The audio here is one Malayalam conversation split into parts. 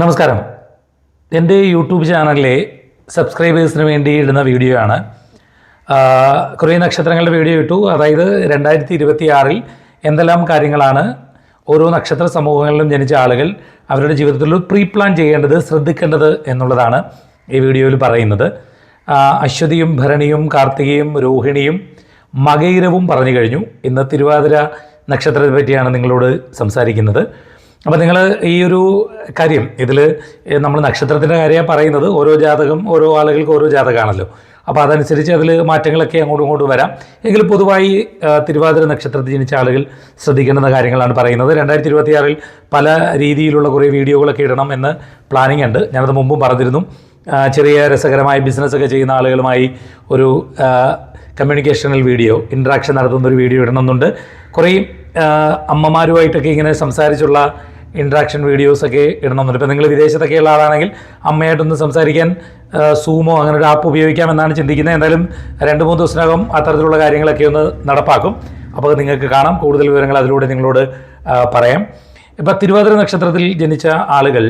നമസ്കാരം. എന്റെ യൂട്യൂബ് ചാനലിലെ സബ്സ്ക്രൈബേഴ്സിന് വേണ്ടി ഇടുന്ന വീഡിയോ ആണ് കുറേ നക്ഷത്രങ്ങളുടെ വീഡിയോ ഇട്ടു. അതായത് രണ്ടായിരത്തി ഇരുപത്തി ആറിൽ എന്തെല്ലാം കാര്യങ്ങളാണ് ഓരോ നക്ഷത്ര സമൂഹങ്ങളിലും ജനിച്ച ആളുകൾ അവരുടെ ജീവിതത്തിൽ പ്രീ പ്ലാൻ ചെയ്യേണ്ടത് ശ്രദ്ധിക്കേണ്ടത് എന്നുള്ളതാണ് ഈ വീഡിയോയിൽ പറയുന്നത്. അശ്വതിയും ഭരണിയും കാർത്തികയും രോഹിണിയും മകൈരവും പറഞ്ഞു കഴിഞ്ഞു. ഇന്ന് തിരുവാതിര നക്ഷത്രത്തെ പറ്റിയാണ് നിങ്ങളോട് സംസാരിക്കുന്നത്. അപ്പോൾ നിങ്ങൾ ഈ ഒരു കാര്യം ഇതിൽ നമ്മൾ നക്ഷത്രത്തിന്റെ കാര്യമാണ് പറയുന്നത്. ഓരോ ജാതകം ഓരോ ആളുകൾക്ക് ഓരോ ജാതകമാണല്ലോ അപ്പോൾ അതനുസരിച്ച് അതിൽ മാറ്റങ്ങളൊക്കെ അങ്ങോട്ടും ഇങ്ങോട്ടും വരാം. എങ്കിലും പൊതുവായി തിരുവാതിര നക്ഷത്രത്തിൽ ജനിച്ച ആളുകൾ ശ്രദ്ധിക്കേണ്ടുന്ന കാര്യങ്ങളാണ് പറയുന്നത്. രണ്ടായിരത്തി ഇരുപത്തിയാറിൽ പല രീതിയിലുള്ള കുറേ വീഡിയോകളൊക്കെ ഇടണം എന്ന് പ്ലാനിംഗ് ഉണ്ട്. ഞാനത് മുമ്പും പറഞ്ഞിരുന്നു. ചെറിയ രസകരമായ ബിസിനസ്സൊക്കെ ചെയ്യുന്ന ആളുകളുമായി ഒരു കമ്മ്യൂണിക്കേഷണൽ വീഡിയോ ഇൻട്രാക്ഷൻ നടത്തുന്ന ഒരു വീഡിയോ ഇടണമെന്നുണ്ട്. കുറേ അമ്മമാരുമായിട്ടൊക്കെ ഇങ്ങനെ സംസാരിച്ചുള്ള ഇൻട്രാക്ഷൻ വീഡിയോസൊക്കെ ഇടണമെന്നുണ്ട്. ഇപ്പോൾ നിങ്ങൾ വിദേശത്തൊക്കെ ഉള്ള ആളാണെങ്കിൽ അമ്മയായിട്ടൊന്ന് സംസാരിക്കാൻ സൂമോ അങ്ങനെ ഒരു ആപ്പ് ഉപയോഗിക്കാമെന്നാണ് ചിന്തിക്കുന്നത്. എന്തായാലും രണ്ട് മൂന്ന് ദിവസത്തിനകം അത്തരത്തിലുള്ള കാര്യങ്ങളൊക്കെ ഒന്ന് നടപ്പാക്കും. അപ്പോൾ നിങ്ങൾക്ക് കാണാം. കൂടുതൽ വിവരങ്ങൾ അതിലൂടെ നിങ്ങളോട് പറയാം. ഇപ്പം തിരുവാതിര നക്ഷത്രത്തിൽ ജനിച്ച ആളുകൾ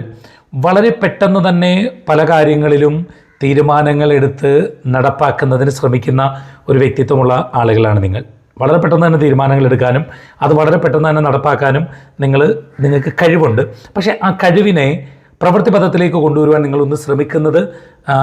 വളരെ പെട്ടെന്ന് തന്നെ പല കാര്യങ്ങളിലും തീരുമാനങ്ങൾ എടുത്ത് നടപ്പാക്കുന്നതിന് ശ്രമിക്കുന്ന ഒരു വ്യക്തിത്വമുള്ള ആളുകളാണ് നിങ്ങൾ. വളരെ പെട്ടെന്ന് തന്നെ തീരുമാനങ്ങൾ എടുക്കാനും അത് വളരെ പെട്ടെന്ന് തന്നെ നടപ്പാക്കാനും നിങ്ങൾ നിങ്ങൾക്ക് കഴിവുണ്ട്. പക്ഷേ ആ കഴിവിനെ പ്രവൃത്തി പദത്തിലേക്ക് കൊണ്ടുവരുവാൻ നിങ്ങളൊന്ന് ശ്രമിക്കുന്നത്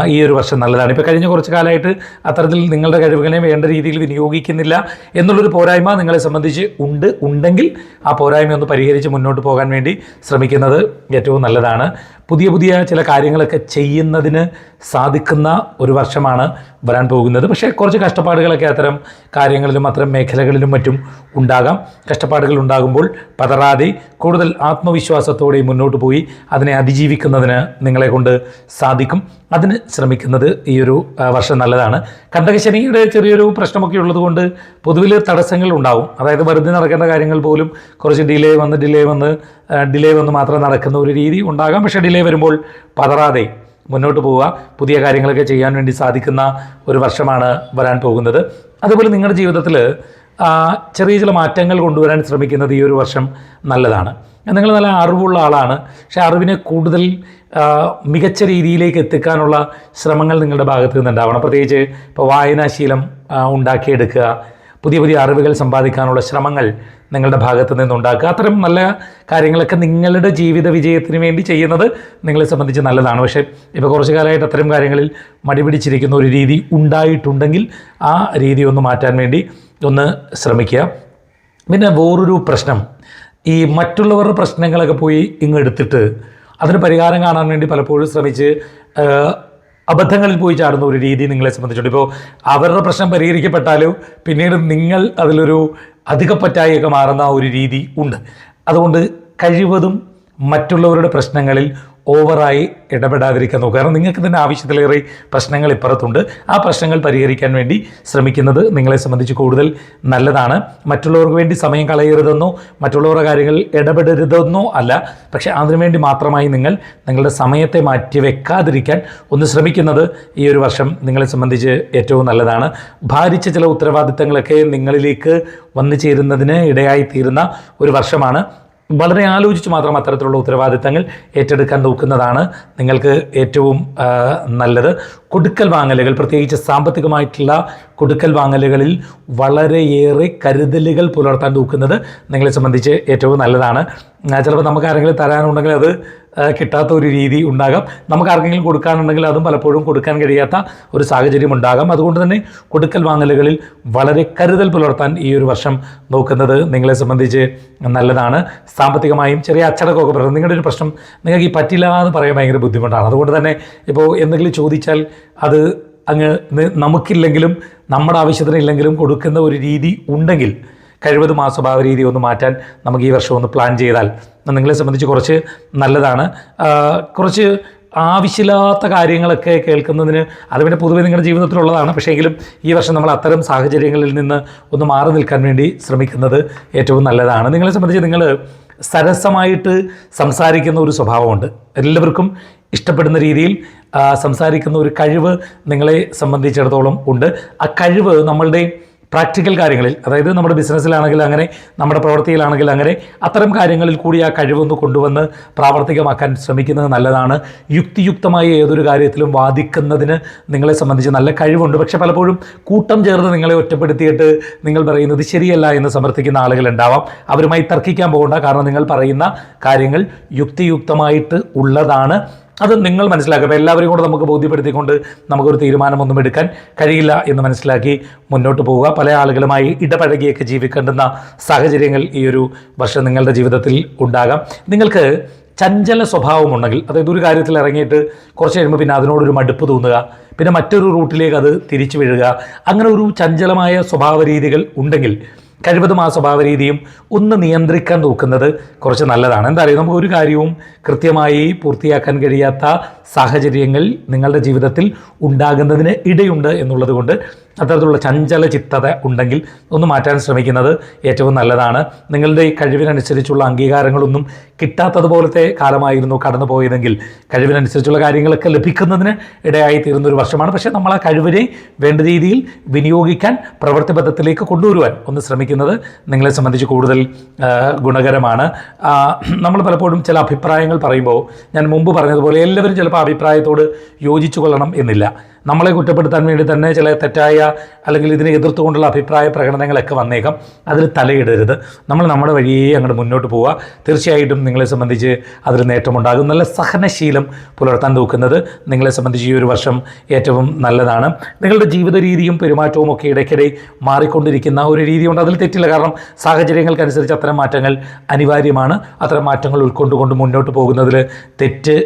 ഈ ഒരു വർഷം നല്ലതാണ്. ഇപ്പോൾ കഴിഞ്ഞ കുറച്ച് കാലമായിട്ട് അത്തരത്തിൽ നിങ്ങളുടെ കഴിവുകളെ വേണ്ട രീതിയിൽ വിനിയോഗിക്കുന്നില്ല എന്നുള്ളൊരു പോരായ്മ നിങ്ങളെ സംബന്ധിച്ച് ഉണ്ട് ഉണ്ടെങ്കിൽ ആ പോരായ്മ ഒന്ന് പരിഹരിച്ച് മുന്നോട്ട് പോകാൻ വേണ്ടി ശ്രമിക്കുന്നത് ഏറ്റവും നല്ലതാണ്. പുതിയ പുതിയ ചില കാര്യങ്ങളൊക്കെ ചെയ്യുന്നതിന് സാധിക്കുന്ന ഒരു വർഷമാണ് വരാൻ പോകുന്നത്. പക്ഷേ കുറച്ച് കഷ്ടപ്പാടുകളൊക്കെ അത്തരം കാര്യങ്ങളിലും അത്തരം മേഖലകളിലും മറ്റും ഉണ്ടാകാം. കഷ്ടപ്പാടുകൾ ഉണ്ടാകുമ്പോൾ പതറാതെ കൂടുതൽ ആത്മവിശ്വാസത്തോടെ മുന്നോട്ട് പോയി അതിനെ അതിജീവിക്കുന്നതിന് നിങ്ങളെ കൊണ്ട് സാധിക്കും. അതിന് ശ്രമിക്കുന്നത് ഈ ഒരു വർഷം നല്ലതാണ്. കണ്ടകശനിയുടെ ചെറിയൊരു പ്രശ്നമൊക്കെ ഉള്ളതുകൊണ്ട് പൊതുവിൽ തടസ്സങ്ങൾ ഉണ്ടാവും. അതായത് വെറുതെ നടക്കേണ്ട കാര്യങ്ങൾ പോലും കുറച്ച് ഡിലേ വന്ന് ഡിലേ വന്ന് ഡിലേ വന്ന് മാത്രം നടക്കുന്ന ഒരു രീതി ഉണ്ടാകാം. പക്ഷേ ഡിലേ വരുമ്പോൾ പതറാതെ മുന്നോട്ട് പോവുക പുതിയ കാര്യങ്ങളൊക്കെ ചെയ്യാൻ വേണ്ടി സാധിക്കുന്ന ഒരു വർഷമാണ് വരാൻ പോകുന്നത്. അതുപോലെ നിങ്ങളുടെ ജീവിതത്തിൽ ചെറിയ ചില മാറ്റങ്ങൾ കൊണ്ടുവരാൻ ശ്രമിക്കുന്നത് ഈ ഒരു വർഷം നല്ലതാണ്. നിങ്ങൾ നല്ല അറിവുള്ള ആളാണ്. പക്ഷേ അറിവിനെ കൂടുതൽ മികച്ച രീതിയിലേക്ക് എത്തിക്കാനുള്ള ശ്രമങ്ങൾ നിങ്ങളുടെ ഭാഗത്ത് നിന്നുണ്ടാവണം. പ്രത്യേകിച്ച് ഇപ്പോൾ വായനാശീലം ഉണ്ടാക്കിയെടുക്കുക പുതിയ പുതിയ അറിവുകൾ സമ്പാദിക്കാനുള്ള ശ്രമങ്ങൾ നിങ്ങളുടെ ഭാഗത്ത് നിന്നുണ്ടാക്കുക. അത്തരം നല്ല കാര്യങ്ങളൊക്കെ നിങ്ങളുടെ ജീവിത വിജയത്തിന് വേണ്ടി ചെയ്യുന്നത് നിങ്ങളെ സംബന്ധിച്ച് നല്ലതാണ്. പക്ഷേ ഇപ്പോൾ കുറച്ച് കാലമായിട്ട് അത്തരം കാര്യങ്ങളിൽ മടിപിടിച്ചിരിക്കുന്ന ഒരു രീതി ഉണ്ടായിട്ടുണ്ടെങ്കിൽ ആ രീതി ഒന്ന് മാറ്റാൻ വേണ്ടി ഒന്ന് ശ്രമിക്കുക. പിന്നെ വേറൊരു പ്രശ്നം. ഈ മറ്റുള്ളവരുടെ പ്രശ്നങ്ങളൊക്കെ പോയി ഇങ്ങ് എടുത്തിട്ട് അതിന് പരിഹാരം കാണാൻ വേണ്ടി പലപ്പോഴും ശ്രമിച്ച് അബദ്ധങ്ങളിൽ പോയി ചാടുന്ന ഒരു രീതി നിങ്ങളെ സംബന്ധിച്ചുണ്ട് ഇപ്പോൾ അവരുടെ പ്രശ്നം പരിഹരിക്കപ്പെട്ടാലും പിന്നീട് നിങ്ങൾ അതിലൊരു അധിക പറ്റായിയൊക്കെ മാറുന്ന ഒരു രീതി ഉണ്ട്. അതുകൊണ്ട് കഴിവതും മറ്റുള്ളവരുടെ പ്രശ്നങ്ങളിൽ ഓവറായി ഇടപെടാതിരിക്കാൻ നോക്കുക. കാരണം നിങ്ങൾക്ക് തന്നെ ആവശ്യത്തിലേറെ പ്രശ്നങ്ങൾ ഇപ്പുറത്തുണ്ട്. ആ പ്രശ്നങ്ങൾ പരിഹരിക്കാൻ വേണ്ടി ശ്രമിക്കുന്നത് നിങ്ങളെ സംബന്ധിച്ച് കൂടുതൽ നല്ലതാണ്. മറ്റുള്ളവർക്ക് വേണ്ടി സമയം കളയരുതെന്നോ മറ്റുള്ളവരുടെ കാര്യങ്ങൾ ഇടപെടരുതെന്നോ അല്ല. പക്ഷേ അതിനുവേണ്ടി മാത്രമായി നിങ്ങൾ നിങ്ങളുടെ സമയത്തെ മാറ്റി വെക്കാതിരിക്കാൻ ഒന്ന് ശ്രമിക്കുന്നത് ഈ ഒരു വർഷം നിങ്ങളെ സംബന്ധിച്ച് ഏറ്റവും നല്ലതാണ്. ഭാരിച്ച ചില ഉത്തരവാദിത്തങ്ങളൊക്കെ നിങ്ങളിലേക്ക് വന്നു ചേരുന്നതിന് ഇടയായി തീരുന്ന ഒരു വർഷമാണ്. വളരെ ആലോചിച്ച് മാത്രം അത്തരത്തിലുള്ള ഉത്തരവാദിത്തങ്ങൾ ഏറ്റെടുക്കാൻ നോക്കുന്നതാണ് നിങ്ങൾക്ക് ഏറ്റവും നല്ലത്. കൊടുക്കൽ വാങ്ങലുകൾ പ്രത്യേകിച്ച് സാമ്പത്തികമായിട്ടുള്ള കൊടുക്കൽ വാങ്ങലുകളിൽ വളരെയേറെ കരുതലുകൾ പുലർത്താൻ നോക്കുന്നത് നിങ്ങളെ സംബന്ധിച്ച് ഏറ്റവും നല്ലതാണ്. ചിലപ്പോൾ നമുക്ക് ആരെങ്കിലും തരാനുണ്ടെങ്കിൽ അത് കിട്ടാത്ത ഒരു രീതി ഉണ്ടാകാം. നമുക്ക് ആർക്കെങ്കിലും കൊടുക്കാനുണ്ടെങ്കിൽ അതും പലപ്പോഴും കൊടുക്കാൻ കഴിയാത്ത ഒരു സാഹചര്യം ഉണ്ടാകാം. അതുകൊണ്ട് തന്നെ കൊടുക്കൽ വാങ്ങലുകളിൽ വളരെ കരുതൽ പുലർത്താൻ ഈ ഒരു വർഷം നോക്കുന്നത് നിങ്ങളെ സംബന്ധിച്ച് നല്ലതാണ്. സാമ്പത്തികമായും ചെറിയ അച്ചടക്കമൊക്കെ പറയുന്നത് നിങ്ങളുടെ ഒരു പ്രശ്നം നിങ്ങൾക്ക് ഈ പറ്റില്ല എന്ന് പറയാൻ ഭയങ്കര ബുദ്ധിമുട്ടാണ്. അതുകൊണ്ട് തന്നെ ഇപ്പോൾ എന്തെങ്കിലും ചോദിച്ചാൽ അത് അങ്ങ് നമുക്കില്ലെങ്കിലും നമ്മുടെ ആവശ്യത്തിന് ഇല്ലെങ്കിലും കൊടുക്കുന്ന ഒരു രീതി ഉണ്ടെങ്കിൽ കഴിവത് ആ രീതി ഒന്ന് മാറ്റാൻ നമുക്ക് ഈ വർഷം ഒന്ന് പ്ലാൻ ചെയ്താൽ. നിങ്ങളെ സംബന്ധിച്ച് കുറച്ച് നല്ലതാണ്. കുറച്ച് ആവശ്യമില്ലാത്ത കാര്യങ്ങളൊക്കെ കേൾക്കുന്നതിന് അത് പിന്നെ പൊതുവെ നിങ്ങളുടെ ജീവിതത്തിലുള്ളതാണ്. പക്ഷേ എങ്കിലും ഈ വർഷം നമ്മൾ അത്തരം സാഹചര്യങ്ങളിൽ നിന്ന് ഒന്ന് മാറി നിൽക്കാൻ വേണ്ടി ശ്രമിക്കുന്നത് ഏറ്റവും നല്ലതാണ്. നിങ്ങളെ സംബന്ധിച്ച് നിങ്ങൾ സരസമായിട്ട് സംസാരിക്കുന്ന ഒരു സ്വഭാവമുണ്ട്. എല്ലാവർക്കും ഇഷ്ടപ്പെടുന്ന രീതിയിൽ സംസാരിക്കുന്ന ഒരു കഴിവ് നിങ്ങളെ സംബന്ധിച്ചിടത്തോളം ഉണ്ട്. ആ കഴിവ് നമ്മളുടെ പ്രാക്ടിക്കൽ കാര്യങ്ങളിൽ അതായത് നമ്മുടെ ബിസിനസ്സിലാണെങ്കിൽ അങ്ങനെ നമ്മുടെ പ്രവൃത്തിയിലാണെങ്കിൽ അങ്ങനെ അത്തരം കാര്യങ്ങളിൽ കൂടി ആ കഴിവൊന്ന് കൊണ്ടുവന്ന് പ്രാവർത്തികമാക്കാൻ ശ്രമിക്കുന്നത് നല്ലതാണ്. യുക്തിയുക്തമായ ഏതൊരു കാര്യത്തിലും വാദിക്കുന്നതിന് നിങ്ങളെ സംബന്ധിച്ച് നല്ല കഴിവുണ്ട്. പക്ഷേ പലപ്പോഴും കൂട്ടം ചേർന്ന് നിങ്ങളെ ഒറ്റപ്പെടുത്തിയിട്ട് നിങ്ങൾ പറയുന്നത് ശരിയല്ല എന്ന് സമർത്ഥിക്കുന്ന ആളുകൾ ഉണ്ടാവാം. അവരുമായി തർക്കിക്കാൻ പോകണ്ട. കാരണം നിങ്ങൾ പറയുന്ന കാര്യങ്ങൾ യുക്തിയുക്തമായിട്ട് ഉള്ളതാണ്. അത് നിങ്ങൾ മനസ്സിലാക്കുക. അപ്പോൾ എല്ലാവരും കൂടെ നമുക്ക് ബോധ്യപ്പെടുത്തിക്കൊണ്ട് നമുക്കൊരു തീരുമാനമൊന്നും എടുക്കാൻ കഴിയില്ല എന്ന് മനസ്സിലാക്കി മുന്നോട്ട് പോവുക. പല ആളുകളുമായി ഇടപഴകിയൊക്കെ ജീവിക്കേണ്ടുന്ന സാഹചര്യങ്ങൾ ഈ ഒരു വർഷം നിങ്ങളുടെ ജീവിതത്തിൽ ഉണ്ടാകാം. നിങ്ങൾക്ക് ചഞ്ചല സ്വഭാവമുണ്ടെങ്കിൽ അതായത് ഒരു കാര്യത്തിൽ ഇറങ്ങിയിട്ട് കുറച്ച് കഴിയുമ്പോൾ പിന്നെ അതിനോടൊരു മടുപ്പ് തോന്നുക പിന്നെ മറ്റൊരു റൂട്ടിലേക്ക് അത് തിരിച്ചു വീഴുക അങ്ങനെ ഒരു ചഞ്ചലമായ സ്വഭാവ രീതികൾ ഉണ്ടെങ്കിൽ കഴിവതും ആ സ്വഭാവ രീതിയും ഒന്ന് നിയന്ത്രിക്കാൻ നോക്കുന്നത് കുറച്ച് നല്ലതാണ്. എന്താ പറയുക നമുക്ക് ഒരു കാര്യവും കൃത്യമായി പൂർത്തിയാക്കാൻ കഴിയാത്ത സാഹചര്യങ്ങൾ നിങ്ങളുടെ ജീവിതത്തിൽ ഉണ്ടാകുന്നതിന് ഇടയുണ്ട് എന്നുള്ളത് കൊണ്ട് അത്തരത്തിലുള്ള ചഞ്ചല ചിത്തത ഉണ്ടെങ്കിൽ ഒന്ന് മാറ്റാൻ ശ്രമിക്കുന്നത് ഏറ്റവും നല്ലതാണ്. നിങ്ങളുടെ ഈ കഴിവിനനുസരിച്ചുള്ള അംഗീകാരങ്ങളൊന്നും കിട്ടാത്തതുപോലത്തെ കാലമായിരുന്നു കടന്നു പോയതെങ്കിൽ കഴിവിനനുസരിച്ചുള്ള കാര്യങ്ങളൊക്കെ ലഭിക്കുന്നതിന് ഇടയായി തീരുന്ന ഒരു വർഷമാണ്. പക്ഷേ നമ്മൾ ആ കഴിവിനെ വേണ്ട രീതിയിൽ വിനിയോഗിക്കാൻ പ്രവൃത്തിബദ്ധത്തിലേക്ക് കൊണ്ടുവരുവാൻ ഒന്ന് ശ്രമിക്കുന്നത് നിങ്ങളെ സംബന്ധിച്ച് കൂടുതൽ ഗുണകരമാണ്. നമ്മൾ പലപ്പോഴും ചില അഭിപ്രായങ്ങൾ പറയുമ്പോൾ ഞാൻ മുമ്പ് പറഞ്ഞതുപോലെ എല്ലാവരും ചിലപ്പോൾ അഭിപ്രായത്തോട് യോജിച്ചു കൊള്ളണം എന്നില്ല. നമ്മളെ കുറ്റപ്പെടുത്താൻ വേണ്ടി തന്നെ ചില തെറ്റായ അല്ലെങ്കിൽ ഇതിനെ എതിർത്തുകൊണ്ടുള്ള അഭിപ്രായ പ്രകടനങ്ങളൊക്കെ വന്നേക്കാം. അതിൽ തലയിടരുത്. നമ്മൾ നമ്മുടെ വഴിയേ അങ്ങോട്ട് മുന്നോട്ട് പോവുക. തീർച്ചയായിട്ടും നിങ്ങളെ സംബന്ധിച്ച് അതിൽ നേട്ടമുണ്ടാകും. നല്ല സഹനശീലം പുലർത്താൻ നോക്കുന്നത് നിങ്ങളെ സംബന്ധിച്ച് ഈ ഒരു വർഷം ഏറ്റവും നല്ലതാണ്. നിങ്ങളുടെ ജീവിത രീതിയും പെരുമാറ്റവും ഒക്കെ ഇടയ്ക്കിടെ മാറിക്കൊണ്ടിരിക്കുന്ന ഒരു രീതിയുണ്ട്. അതിൽ തെറ്റില്ല. കാരണം സാഹചര്യങ്ങൾക്കനുസരിച്ച് അത്തരം മാറ്റങ്ങൾ അനിവാര്യമാണ്. അത്തരം മാറ്റങ്ങൾ ഉൾക്കൊണ്ടുകൊണ്ട് മുന്നോട്ട് പോകുന്നതിൽ തെറ്റ്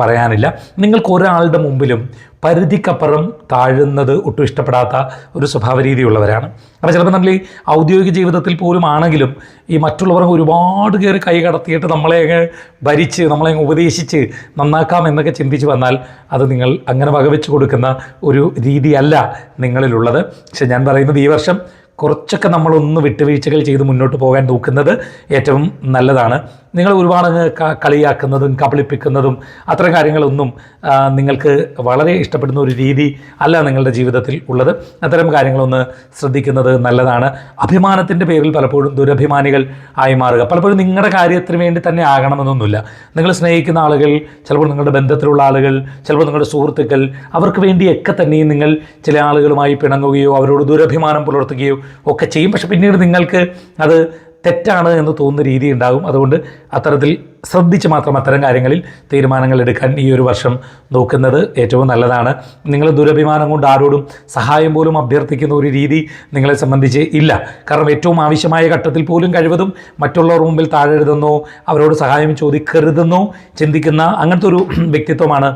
പറയാനില്ല. നിങ്ങൾക്ക് ഒരാളുടെ മുമ്പിലും പരിധിക്കപ്പുറം താഴുന്നത് ഒട്ടും ഇഷ്ടപ്പെടാത്ത ഒരു സ്വഭാവ രീതിയുള്ളവരാണ് അപ്പോൾ ചിലപ്പോൾ നമ്മൾ ഈ ഔദ്യോഗിക ജീവിതത്തിൽ പോലും ആണെങ്കിലും ഈ മറ്റുള്ളവർ ഒരുപാട് കയറി കൈ കടത്തിയിട്ട് നമ്മളെ അങ്ങ് ഭരിച്ച് നമ്മളെ അങ്ങ് ഉപദേശിച്ച് നന്നാക്കാം എന്നൊക്കെ ചിന്തിച്ച് വന്നാൽ അത് നിങ്ങൾ അങ്ങനെ വകവെച്ച് കൊടുക്കുന്ന ഒരു രീതിയല്ല നിങ്ങളിലുള്ളത്. പക്ഷെ ഞാൻ പറയുന്നത് ഈ വർഷം കുറച്ചൊക്കെ നമ്മളൊന്ന് വിട്ടുവീഴ്ചകൾ ചെയ്ത് മുന്നോട്ട് പോകാൻ നോക്കുന്നത് ഏറ്റവും നല്ലതാണ്. നിങ്ങൾ ഒരുപാട് കളിയാക്കുന്നതും കബളിപ്പിക്കുന്നതും അത്തരം കാര്യങ്ങളൊന്നും നിങ്ങൾക്ക് വളരെ ഇഷ്ടപ്പെടുന്ന ഒരു രീതി അല്ല നിങ്ങളുടെ ജീവിതത്തിൽ ഉള്ളത്. അത്തരം കാര്യങ്ങളൊന്ന് ശ്രദ്ധിക്കുന്നത് നല്ലതാണ്. അഭിമാനത്തിന്റെ പേരിൽ പലപ്പോഴും ദുരഭിമാനികൾ ആയി മാറുക. പലപ്പോഴും നിങ്ങളുടെ കാര്യത്തിന് വേണ്ടി തന്നെ ആകണമെന്നൊന്നുമില്ല. നിങ്ങൾ സ്നേഹിക്കുന്ന ആളുകൾ ചിലപ്പോൾ നിങ്ങളുടെ ബന്ധത്തിലുള്ള ആളുകൾ ചിലപ്പോൾ നിങ്ങളുടെ സുഹൃത്തുക്കൾ അവർക്ക് വേണ്ടിയൊക്കെ തന്നെയും നിങ്ങൾ ചില ആളുകളുമായി പിണങ്ങുകയോ അവരോട് ദുരഭിമാനം പുലർത്തുകയോ ഒക്കെ ചെയ്യും. പക്ഷെ പിന്നീട് നിങ്ങൾക്ക് അത് തെറ്റാണ് എന്ന് തോന്നുന്ന രീതി ഉണ്ടാകും. അതുകൊണ്ട് അത്തരത്തിൽ ശ്രദ്ധിച്ച് മാത്രം അത്തരം കാര്യങ്ങളിൽ തീരുമാനങ്ങൾ എടുക്കാൻ ഈ ഒരു വർഷം നോക്കുന്നത് ഏറ്റവും നല്ലതാണ്. നിങ്ങൾ ദുരഭിമാനം കൊണ്ട് ആരോടും സഹായം പോലും അഭ്യർത്ഥിക്കുന്ന ഒരു രീതി നിങ്ങളെ സംബന്ധിച്ച് ഇല്ല. കാരണം ഏറ്റവും ആവശ്യമായ ഘട്ടത്തിൽ പോലും കഴിവതും മറ്റുള്ളവർ മുമ്പിൽ താഴെഴുതുന്നോ അവരോട് സഹായം ചോദിക്കരുതെന്നോ ചിന്തിക്കുന്ന അങ്ങനത്തെ ഒരു വ്യക്തിത്വമാണ്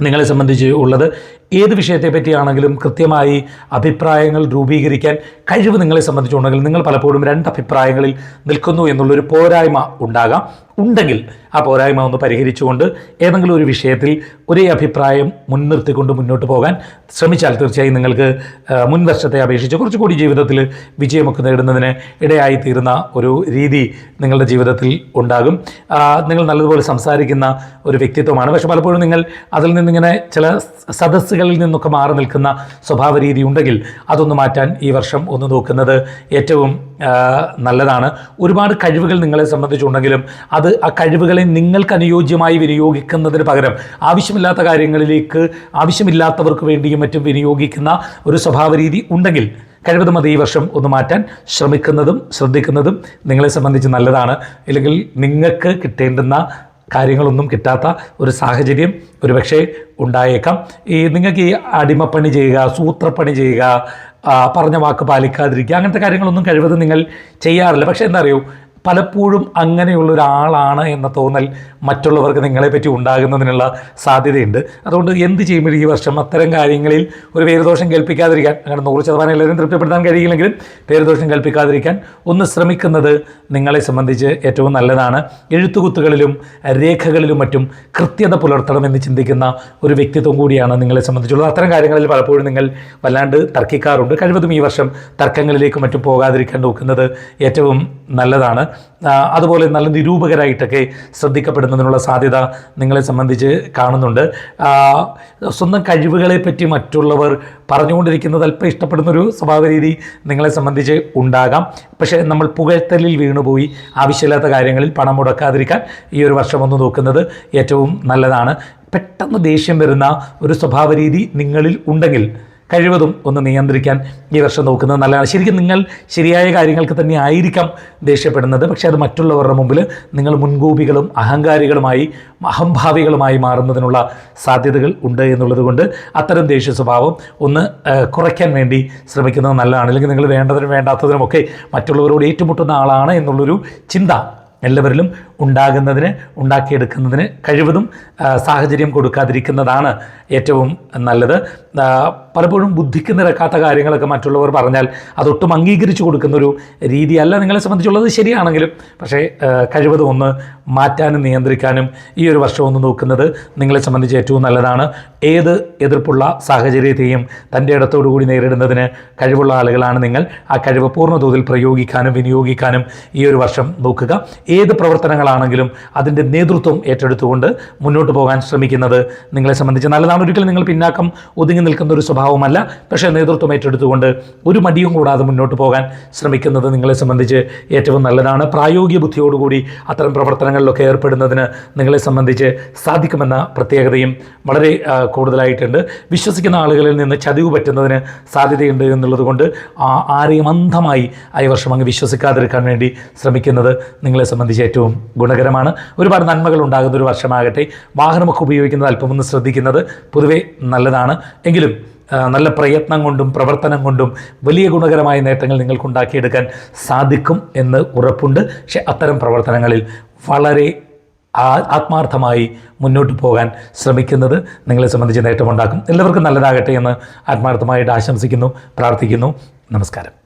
നിങ്ങളെ സംബന്ധിച്ച് ഉള്ളത്. ഏത് വിഷയത്തെ പറ്റിയാണെങ്കിലും കൃത്യമായി അഭിപ്രായങ്ങൾ രൂപീകരിക്കാൻ കഴിവ് നിങ്ങളെ സംബന്ധിച്ചുണ്ടെങ്കിൽ നിങ്ങൾ പലപ്പോഴും രണ്ട് അഭിപ്രായങ്ങളിൽ നിൽക്കുന്നു എന്നുള്ളൊരു പോരായ്മ ഉണ്ടാകാം. ഉണ്ടെങ്കിൽ ആ പോരായ്മ ഒന്ന് പരിഹരിച്ചുകൊണ്ട് ഏതെങ്കിലും ഒരു വിഷയത്തിൽ ഒരേ അഭിപ്രായം മുൻനിർത്തിക്കൊണ്ട് മുന്നോട്ട് പോകാൻ ശ്രമിച്ചാൽ തീർച്ചയായും നിങ്ങൾക്ക് മുൻ വർഷത്തെ അപേക്ഷിച്ച് കുറച്ചുകൂടി ജീവിതത്തിൽ വിജയമൊക്കെ നേടുന്നതിന് ഇടയായി തീരുന്ന ഒരു രീതി നിങ്ങളുടെ ജീവിതത്തിൽ ഉണ്ടാകും. നിങ്ങൾ നല്ലതുപോലെ സംസാരിക്കുന്ന ഒരു വ്യക്തിത്വമാണ്. പക്ഷെ പലപ്പോഴും നിങ്ങൾ അതിൽ നിന്നിങ്ങനെ ചില സദസ്സുകളിൽ നിന്നൊക്കെ മാറി നിൽക്കുന്ന സ്വഭാവ രീതി ഉണ്ടെങ്കിൽ അതൊന്ന് മാറ്റാൻ ഈ വർഷം ഒന്ന് നോക്കുന്നത് ഏറ്റവും നല്ലതാണ്. ഒരുപാട് കഴിവുകൾ നിങ്ങളെ സംബന്ധിച്ചുണ്ടെങ്കിലും അത് ആ കഴിവുകളെ നിങ്ങൾക്ക് അനുയോജ്യമായി വിനിയോഗിക്കുന്നതിന് പകരം ആവശ്യമില്ലാത്ത കാര്യങ്ങളിലേക്ക് ആവശ്യമില്ലാത്തവർക്ക് വേണ്ടിയും മറ്റും വിനിയോഗിക്കുന്ന ഒരു സ്വഭാവ രീതി ഉണ്ടെങ്കിൽ കഴിവതും അത് ഈ വർഷം ഒന്ന് മാറ്റാൻ ശ്രമിക്കുന്നതും ശ്രദ്ധിക്കുന്നതും നിങ്ങളെ സംബന്ധിച്ച് നല്ലതാണ്. ഇല്ലെങ്കിൽ നിങ്ങൾക്ക് കിട്ടേണ്ടുന്ന കാര്യങ്ങളൊന്നും കിട്ടാത്ത ഒരു സാഹചര്യം ഒരുപക്ഷെ ഉണ്ടായേക്കാം. ഈ നിങ്ങൾക്ക് ഈ അടിമപ്പണി ചെയ്യുക സൂത്രപ്പണി ചെയ്യുക പറഞ്ഞ വാക്ക് പാലിക്കാതിരിക്കുക അങ്ങനത്തെ കാര്യങ്ങളൊന്നും കഴിവതും നിങ്ങൾ ചെയ്യാറില്ല. പക്ഷേ എന്താ അറിയോ? പലപ്പോഴും അങ്ങനെയുള്ള ഒരാളാണ് എന്ന തോന്നൽ മറ്റുള്ളവർക്ക് നിങ്ങളെപ്പറ്റി ഉണ്ടാകുന്നതിനുള്ള സാധ്യതയുണ്ട്. അതുകൊണ്ട് എന്ത് ചെയ്യുമ്പോൾ ഈ വർഷം? അത്തരം കാര്യങ്ങളിൽ ഒരു പേരുദോഷം കേൾപ്പിക്കാതിരിക്കാൻ അങ്ങനെ നൂറ് ശതമാനം എല്ലാവരും തൃപ്തിപ്പെടുത്താൻ കഴിയില്ലെങ്കിലും പേരുദോഷം കേൾപ്പിക്കാതിരിക്കാൻ ഒന്ന് ശ്രമിക്കുന്നത് നിങ്ങളെ സംബന്ധിച്ച് ഏറ്റവും നല്ലതാണ്. എഴുത്തുകുത്തുകളിലും രേഖകളിലും മറ്റും കൃത്യത പുലർത്തണമെന്ന് ചിന്തിക്കുന്ന ഒരു വ്യക്തിത്വം കൂടിയാണ് നിങ്ങളെ സംബന്ധിച്ചുള്ളത്. അത്തരം കാര്യങ്ങളിൽ പലപ്പോഴും നിങ്ങൾ വല്ലാണ്ട് തർക്കിക്കാറുണ്ട്. കഴിവതും ഈ വർഷം തർക്കങ്ങളിലേക്ക് മറ്റും പോകാതിരിക്കാൻ നോക്കുന്നത് ഏറ്റവും നല്ലതാണ്. അതുപോലെ നല്ല നിരൂപകരായിട്ടൊക്കെ ശ്രദ്ധിക്കപ്പെടുന്നതിനുള്ള സാധ്യത നിങ്ങളെ സംബന്ധിച്ച് കാണുന്നുണ്ട്. സ്വന്തം കഴിവുകളെ പറ്റി മറ്റുള്ളവർ പറഞ്ഞുകൊണ്ടിരിക്കുന്നത് അല്പം ഇഷ്ടപ്പെടുന്നൊരു സ്വഭാവ രീതി നിങ്ങളെ സംബന്ധിച്ച് ഉണ്ടാകാം. പക്ഷേ നമ്മൾ പുകഴ്ത്തലിൽ വീണുപോയി ആവശ്യമില്ലാത്ത കാര്യങ്ങളിൽ പണം മുടക്കാതിരിക്കാൻ ഈ ഒരു വർഷം ഒന്ന് നോക്കുന്നത് ഏറ്റവും നല്ലതാണ്. പെട്ടെന്ന് ദേഷ്യം വരുന്ന ഒരു സ്വഭാവ രീതി നിങ്ങളിൽ ഉണ്ടെങ്കിൽ കഴിവതും ഒന്ന് നിയന്ത്രിക്കാൻ ഈ വർഷം നോക്കുന്നത് നല്ലതാണ്. ശരിക്കും നിങ്ങൾ ശരിയായ കാര്യങ്ങൾക്ക് തന്നെ ആയിരിക്കാം ദേഷ്യപ്പെടുന്നത്. പക്ഷേ അത് മറ്റുള്ളവരുടെ മുമ്പിൽ നിങ്ങൾ മുൻകൂപികളും അഹങ്കാരികളുമായി അഹംഭാവികളുമായി മാറുന്നതിനുള്ള സാധ്യതകൾ ഉണ്ട് എന്നുള്ളത് കൊണ്ട് അത്തരം ദേഷ്യ സ്വഭാവം ഒന്ന് കുറയ്ക്കാൻ വേണ്ടി ശ്രമിക്കുന്നത് നല്ലതാണ്. അല്ലെങ്കിൽ നിങ്ങൾ വേണ്ടതിനും വേണ്ടാത്തതിനുമൊക്കെ മറ്റുള്ളവരോട് ഏറ്റുമുട്ടുന്ന ആളാണ് എന്നുള്ളൊരു ചിന്ത എല്ലാവരിലും ഉണ്ടാകുന്നതിന് ഉണ്ടാക്കിയെടുക്കുന്നതിന് കഴിവതും സാഹചര്യം കൊടുക്കാതിരിക്കുന്നതാണ് ഏറ്റവും നല്ലത്. പലപ്പോഴും ബുദ്ധിക്ക് നിരക്കാത്ത കാര്യങ്ങളൊക്കെ മറ്റുള്ളവർ പറഞ്ഞാൽ അതൊട്ടും അംഗീകരിച്ചു കൊടുക്കുന്നൊരു രീതിയല്ല നിങ്ങളെ സംബന്ധിച്ചുള്ളത്. ശരിയാണെങ്കിലും പക്ഷേ കഴിവതും ഒന്ന് മാറ്റാനും നിയന്ത്രിക്കാനും ഈ ഒരു വർഷം ഒന്ന് നോക്കുന്നത് നിങ്ങളെ സംബന്ധിച്ച് ഏറ്റവും നല്ലതാണ്. ഏത് എതിർപ്പുള്ള സാഹചര്യത്തെയും തന്റെ ഇടത്തോടു കൂടി നേരിടുന്നതിന് കഴിവുള്ള ആളുകളാണ് നിങ്ങൾ. ആ കഴിവ് പൂർണതോതിൽ പ്രയോഗിക്കാനും വിനിയോഗിക്കാനും ഈ ഒരു വർഷം നോക്കുക. ഏത് പ്രവർത്തനങ്ങളാണെങ്കിലും അതിന്റെ നേതൃത്വം ഏറ്റെടുത്തുകൊണ്ട് മുന്നോട്ട് പോകാൻ ശ്രമിക്കുന്നത് നിങ്ങളെ സംബന്ധിച്ച് നല്ലതാണ്. ഒരിക്കലും നിങ്ങൾ പിന്നാക്കം ഒതുങ്ങി നിൽക്കുന്ന ഒരു സ്വഭാവമല്ല. പക്ഷേ നേതൃത്വം ഏറ്റെടുത്തുകൊണ്ട് ഒരു മടിയും കൂടാതെ മുന്നോട്ട് പോകാൻ ശ്രമിക്കുന്നത് നിങ്ങളെ സംബന്ധിച്ച് ഏറ്റവും നല്ലതാണ്. പ്രായോഗിക ബുദ്ധിയോടുകൂടി അത്തരം പ്രവർത്തനങ്ങളിലൊക്കെ ഏർപ്പെടുന്നതിന് നിങ്ങളെ സംബന്ധിച്ച് സാധിക്കുമെന്ന പ്രത്യേകതയും വളരെ കൂടുതലായിട്ടുണ്ട്. വിശ്വസിക്കുന്ന ആളുകളിൽ നിന്ന് ചതിവ് പറ്റുന്നതിന് സാധ്യതയുണ്ട് എന്നുള്ളത് കൊണ്ട് ആരെയും അന്ധമായി ആ ഈ വർഷം അങ്ങ് വിശ്വസിക്കാതിരിക്കാൻ വേണ്ടി ശ്രമിക്കുന്നത് നിങ്ങളെ സംബന്ധിച്ച് ഏറ്റവും ഗുണകരമാണ്. ഒരുപാട് നന്മകൾ ഉണ്ടാകുന്ന ഒരു വർഷമാകട്ടെ. വാഹനമൊക്കെ ഉപയോഗിക്കുന്നത് അല്പമൊന്ന് ശ്രദ്ധിക്കുന്നത് പൊതുവേ നല്ലതാണ്. എങ്കിലും നല്ല പ്രയത്നം കൊണ്ടും പ്രവർത്തനം കൊണ്ടും വലിയ ഗുണകരമായ നേട്ടങ്ങൾ നിങ്ങൾക്കുണ്ടാക്കിയെടുക്കാൻ സാധിക്കും എന്ന് ഉറപ്പുണ്ട്. പക്ഷെ അത്തരം പ്രവർത്തനങ്ങളിൽ വളരെ ആത്മാർത്ഥമായി മുന്നോട്ട് പോകാൻ ശ്രമിക്കുന്നത് നിങ്ങളെ സംബന്ധിച്ച് നേട്ടമുണ്ടാക്കും. എല്ലാവർക്കും നല്ലതാകട്ടെ എന്ന് ആത്മാർത്ഥമായിട്ട് ആശംസിക്കുന്നു പ്രാർത്ഥിക്കുന്നു. നമസ്കാരം.